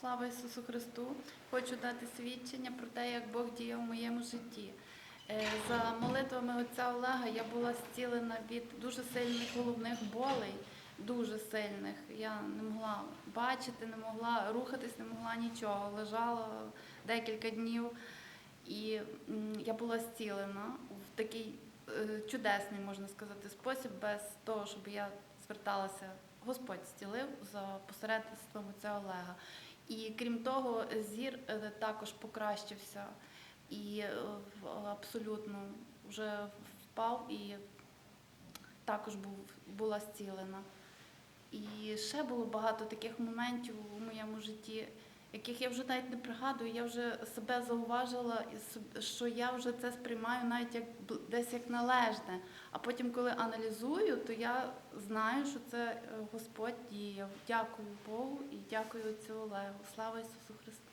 Слава Ісусу Христу! Хочу дати свідчення про те, як Бог діяв в моєму житті. Е, За молитвами отця Олега я була зцілена від дуже сильних головних болей, дуже сильних. Я не могла бачити, не могла рухатись, не могла нічого. Лежала декілька днів, і я була зцілена в такий е, чудесний, можна сказати, спосіб, без того, щоб я зверталася. Господь зцілив за посередництвом отця Олега. І крім того, зір е, також покращився і е, абсолютно вже впав і також була зцілена. І ще було багато таких моментів у моєму житті, яких я вже навіть не пригадую. Я вже себе зауважила, що я вже це сприймаю навіть як десь як належне. А потім, коли аналізую, то я знаю, що це е, Господь діяв. Дякую Богу і дякую отцю Олегу. Слава Ісусу Христу!